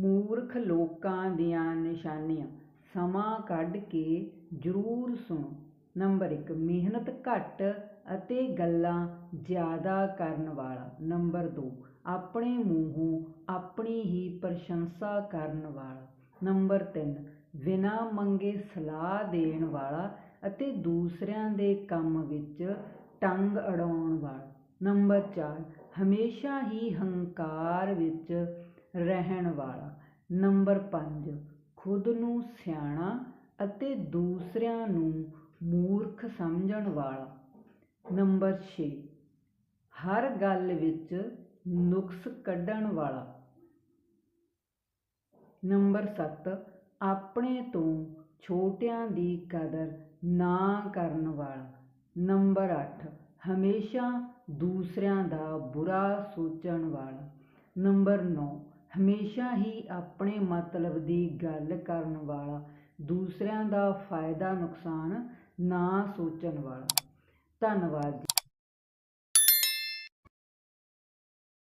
ਮੂਰਖ ਲੋਕਾਂ ਦੀਆਂ ਨਿਸ਼ਾਨੀਆਂ। ਸਮਾਂ ਕੱਢ ਕੇ ਜ਼ਰੂਰ ਸੁਣੋ। ਨੰਬਰ ਇੱਕ, ਮਿਹਨਤ ਘੱਟ ਅਤੇ ਗੱਲਾਂ ਜ਼ਿਆਦਾ ਕਰਨ ਵਾਲਾ। ਨੰਬਰ ਦੋ, ਆਪਣੇ ਮੂੰਹੋਂ ਆਪਣੀ ਹੀ ਪ੍ਰਸ਼ੰਸਾ ਕਰਨ ਵਾਲਾ। ਨੰਬਰ ਤਿੰਨ, ਬਿਨਾਂ ਮੰਗੇ ਸਲਾਹ ਦੇਣ ਵਾਲਾ ਅਤੇ ਦੂਸਰਿਆਂ ਦੇ ਕੰਮ ਵਿੱਚ ਟੰਗ ਅੜਾਉਣ ਵਾਲਾ। ਨੰਬਰ ਚਾਰ, ਹਮੇਸ਼ਾ ਹੀ ਹੰਕਾਰ ਵਿੱਚ ਰਹਿਣ ਵਾਲਾ। ਨੰਬਰ ਪੰਜ, ਖੁਦ ਨੂੰ ਸਿਆਣਾ ਅਤੇ ਦੂਸਰਿਆਂ ਨੂੰ ਮੂਰਖ ਸਮਝਣ ਵਾਲਾ। ਨੰਬਰ ਛੇ, ਹਰ ਗੱਲ ਵਿੱਚ ਨੁਕਸ ਕੱਢਣ ਵਾਲਾ। ਨੰਬਰ ਸੱਤ, ਆਪਣੇ ਤੋਂ ਛੋਟਿਆਂ ਦੀ ਕਦਰ ਨਾ ਕਰਨ ਵਾਲਾ। ਨੰਬਰ ਅੱਠ, ਹਮੇਸ਼ਾ ਦੂਸਰਿਆਂ ਦਾ ਬੁਰਾ ਸੋਚਣ ਵਾਲਾ। ਨੰਬਰ ਨੌ ਹਮੇਸ਼ਾ ਹੀ ਆਪਣੇ ਮਤਲਬ ਦੀ ਗੱਲ ਕਰਨ ਵਾਲਾ, ਦੂਸਰਿਆਂ ਦਾ ਫਾਇਦਾ ਨੁਕਸਾਨ ਨਾ ਸੋਚਣ ਵਾਲਾ। ਧੰਨਵਾਦ ਜੀ।